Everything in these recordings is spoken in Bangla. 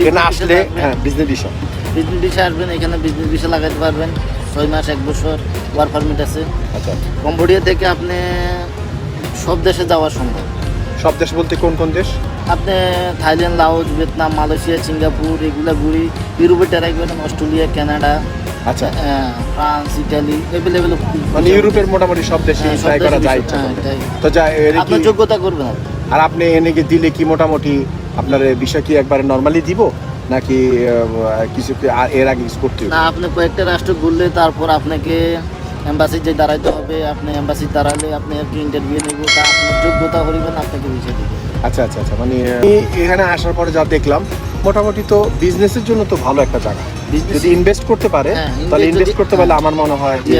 এখানে আসলে হ্যাঁ বিজনেস ভিসা বিজনেস ভিসা আসবেন এখানে বিজনেস ভিসা লাগাতে পারবেন। ছয় মাস এক বছর ওয়ার পারমিট আছে। আচ্ছা। কম্বোডিয়া থেকে আপনি সব দেশে যাওয়া সম্ভব। সব দেশ বলতে কোন কোন দেশ? আপনি Thailand Laos Vietnam Malaysia Singapore এগুলা ঘুরি ইউরোপে ট্রাই করেন অস্ট্রেলিয়া কানাডা আচ্ছা। ফ্রান্স ইটালি এভেলেবেল মানে ইউরোপের মোটামুটি সব দেশে হ্যাঁ, ট্রাই করা যায়। হ্যাঁ। তো যা আপনার যোগ্যতা করবেন আর আপনি এনে দিলে কি মোটামুটি আপনার বিষয় কি একবারে নর্মালি দিব? নাকি কিছু কি এর আগে কিছু করতে হবে? না আপনি কয়েকটা রাষ্ট্র ঘুরলে তারপর আপনাকে এম্বাসি যে দাঁড়াইতে হবে আপনি এম্বাসি দাঁড়ালে আপনি কি ইন্টারভিউ নেব তা আপনার যোগ্যতা করিবেন আপনাকে বিষয় দেবে। আচ্ছা আচ্ছা আচ্ছা মানে এখানে আসার পরে যা দেখলাম মোটামুটি তো বিজনেসের জন্য তো ভালো একটা জায়গা। যদি ইনভেস্ট করতে পারে হ্যাঁ, তাহলে ইনভেস্ট করতে পারলে আমার মনে হয় যে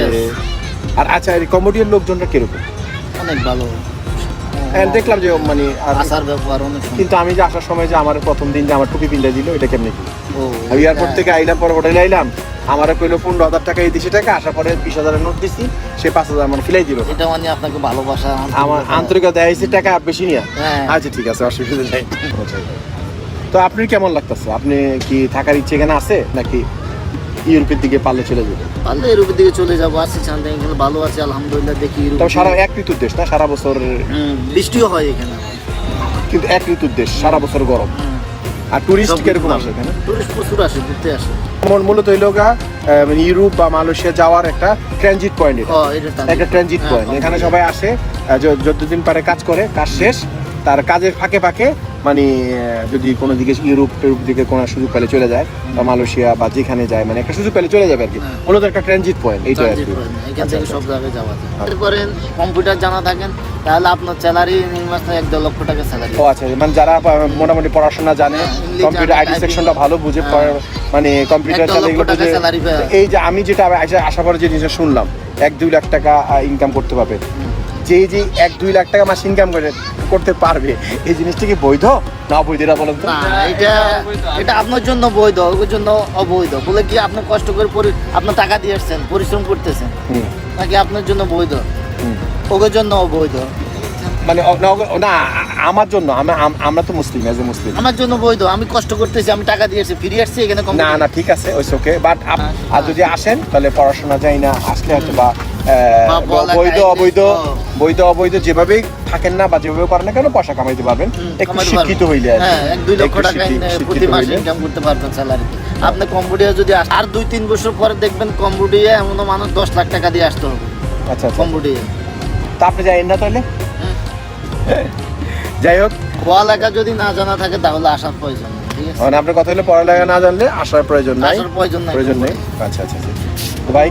আর আচ্ছা এই কম্বোডিয়ার লোকজনরা কীরকম? অনেক ভালো। হ্যাঁ, দেখলাম যে মানে আসার ব্যবহার অনেক কিন্তু আমি যে আসার সময় যে আমার প্রথম দিন যে আমার টুপি পিন্ডা দিল এটা কেমনি কি আমি এয়ারপোর্ট থেকে আইলাম পরে হোটেলে আইলাম আমার কইলো পনেরো হাজার টাকা এই দেশে টাকা। আসার পরে বিশ হাজারের নোট দিছি সে পাঁচ হাজার আমার ফিলাই দিল। এটা মানে আপনাকে ভালোবাসা আমার আন্তরিকতা দেয়াইছে টাকা বেশি নিয়ে। হ্যাঁ। আচ্ছা ঠিক আছে অসুবিধা নেই। তো আপনি কেমন লাগতেছে? আপনি কি থাকার ইচ্ছে এখানে আছে? নাকি ইউরোপের দিকে পারলে চলে যাবে। পারলে ইউরোপের দিকে চলে যাব আসছি চান্দা এখানে ভালো আছে আলহামদুলিল্লাহ দেখি ইউরোপ। সারা এক ঋতুর দেশ না সারা বছর বৃষ্টিও হয় এখানে। কিন্তু এক ঋতুর দেশ সারা বছর গরম। আর টুরিস্ট কীরকম আসে এখানে? টুরিস্ট প্রচুর আসে ঘুরতে আসে। মূল- মূলত হইল গা মানে ইউরোপ বা মালয়েশিয়া যাওয়ার একটা ট্রানজিট পয়েন্ট এটা। transit একটা ট্রানজিট হ্যাঁ, পয়েন্ট এখানে সবাই আসে যতদিন পারে কাজ করে কাজ শেষ তার কাজের ফাঁকে ফাঁকে মানে যদি কোনো দিকে ইউরোপ টিউরোপ দিকে কোনো সুযোগ পেলে চলে যায় বা মালয়েশিয়া বা যেখানে যায় মানে একটা সুযোগ পেলে চলে যাবে আর কি হ্যাঁ। মূলত একটা ট্রানজিট পয়েন্ট এইটা আর কি এখান আচ্ছা, থেকে আচ্ছা। সব জায়গায় যাওয়া যায় এরপরে কম্পিউটার জানা থাকেন তাহলে আপনার স্যালারি মাস এক দেড় লক্ষ টাকা স্যালারি ও আচ্ছা মানে যারা মোটামুটি পড়াশোনা জানে হ্যাঁ, কম্পিউটার আইটি সেকশনটা ভালো বুঝে হ্যাঁ। মানে কম্পিউটার একটা চালে লক্ষ এগুলো টাকা বুঝে- salary পায়। এই যে আমি যেটা আশা পরে যে জিনিসটা শুনলাম এক দুই লাখ টাকা ইনকাম করতে পারবে যে যে এক দুই লাখ টাকা মাস ইনকাম করে করতে পারবে। এই জিনিসটা কি বৈধ? না অবৈধ এটা বলেন তো। না এটা এটা আপনার জন্য বৈধ ওর জন্য অবৈধ। বলে কি আপনি কষ্ট করে পরি- আপনার টাকা দিয়ে আসছেন পরিশ্রম করতেছেন? নাকি আপনার জন্য বৈধ? ওর জন্য অবৈধ। মানে না আমার জন্য আমরা আমরা তো মুসলিম এজ এ মুসলিম। আমার জন্য বৈধ আমি কষ্ট করতেছি আমি টাকা দিয়েছি ফিরে আসছি এখানে কম না না ঠিক আছে ওই ওকে বাট আর যদি আসেন তাহলে পড়াশোনা যাই না আসলে হয়তো বা বৈধ অবৈধ। বৈধ অবৈধ যেভাবেই থাকেন না বা যেভাবে করেন না কেন পয়সা কামাইতে পারবেন একটু শিক্ষিত হইলে হ্যাঁ দুই লক্ষ টাকা প্রতি মাসে ইনকাম করতে পারবেন স্যালারি আপনি কম্বোডিয়া যদি আর দুই তিন বছর পরে দেখবেন কম্বোডিয়া এমন মানুষ দশ লাখ টাকা দিয়ে আসতে হবে। আচ্ছা আচ্ছা। কম্বোডিয়া। তা আপনি যাই না তাহলে। যাই হোক। পড়ালেখা যদি না জানা থাকে তাহলে আসার প্রয়োজন মানে আপনার কথা হলো পড়ালেখা না জানলে আসার প্রয়োজন নাই? প্রয়োজন নাই। প্রয়োজন নেই। আচ্ছা আচ্ছা ঠিক আছে ভাই